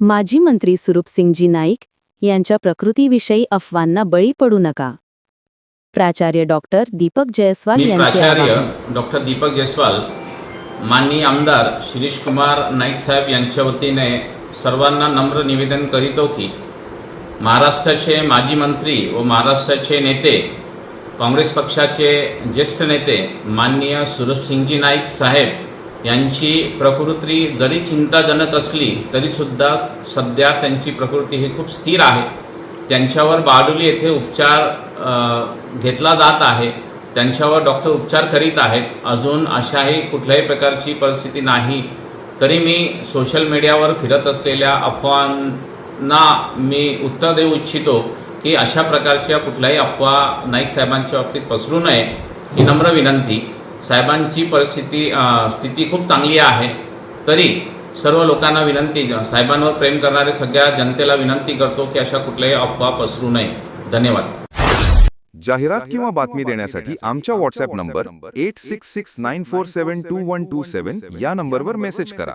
माजी मंत्री सुरूपसिंगजी नाईक यांच्या प्रकृतीविषयी अफवांना बळी पडू नका. प्राचार्य डॉक्टर दीपक जयस्वाल यांचे प्राचार्य डॉक्टर दीपक जयस्वाल माननीय आमदार शिरीष कुमार नाईक साहेब यांच्या वतीने सर्वांना नम्र निवेदन करीतो की महाराष्ट्राचे माजी मंत्री व महाराष्ट्राचे नेते काँग्रेस पक्षाचे ज्येष्ठ नेते माननीय सुरभसिंगजी नाईक साहेब यांची प्रकृती जरी चिंताजनक असली तरीसुद्धा सध्या त्यांची प्रकृती ही खूप स्थिर आहे. त्यांच्यावर बारडोली येथे उपचार घेतला जात आहे. त्यांच्यावर डॉक्टर उपचार करीत आहेत. अजून अशाही कुठल्याही प्रकारची परिस्थिती नाही. तरी मी सोशल मीडियावर फिरत असलेल्या अफवांना मी उत्तर देऊ इच्छितो की अशा प्रकारच्या कुठल्याही अफवा नाईक साहेबांच्या बाबतीत पसरू नये ही नम्र विनंती. साहेबांची परिस्थिती स्थिती खूप चांगली आहे. तरी सर्व लोकांना विनंती साहेबांवर प्रेम करणारे सगळ्या जनतेला विनंती करतो की अशा कुठल्याही अफवा पसरू नये. धन्यवाद. जाहिरात किंवा बातमी देण्यासाठी आमच्या WhatsApp number eight six six nine four seven two one two seven या नंबरवर मेसेज करा.